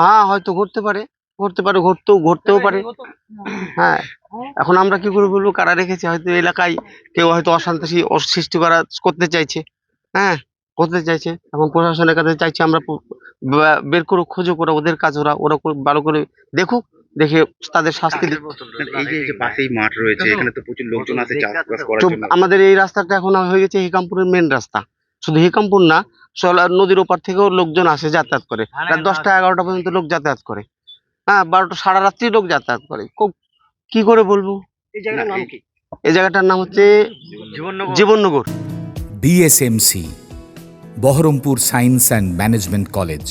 হ্যাঁ হয়তো ঘুরতে পারে ঘুরতে পারে ঘুরতেও ঘুরতেও পারে হ্যাঁ এখন আমরা কি করে বলবো কারা রেখেছে হয়তো এলাকায় কেউ হয়তো অশান্তি সৃষ্টি করা করতে চাইছে হ্যাঁ করতে চাইছে এবং প্রশাসনের কাছে চাইছে আমরা বের করুক খুঁজুক ওরা ওদের কাজ ওরা ওরা ভালো করে দেখুক দেখে তাদের শাস্তি এই যে পাশেই মাঠ রয়েছে এখানে তো প্রচুর লোকজন আছে চাষবাস করার জন্য আমাদের এই রাস্তাটা এখন হয়ে গেছে হিকামপুরের মেন রাস্তা শুধু হিকামপুর না নদীর ওপার থেকেও লোকজন আসে যাতায়াত করে রাত দশটা এগারোটা পর্যন্ত লোক যাতায়াত করে হ্যাঁ বারোটা সারা রাত্রি লোক যাতায়াত করে কি করে বলবো এই জায়গাটার নাম কি এই জায়গাটার নাম হচ্ছে Jibannagar BSMC Baharampur science and management college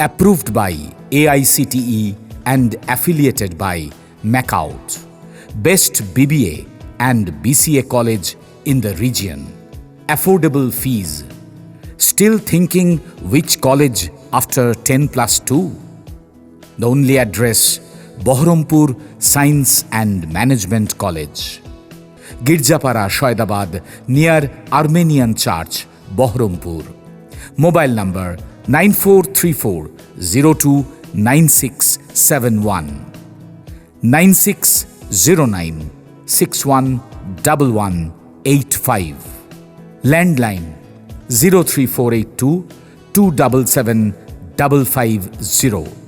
approved by AICTE and affiliated by MAKAUT best BBA and BCA college in the region affordable fees Still thinking which college after 10 plus 2? The only address Bahrampur Science and Management College, Girjapara, Shoidabad, near Armenian Church, Baharampur mobile number nine four three four zero two nine six seven one nine six zero nine six one double one eight five landline zero three four eight two two double seven double five zero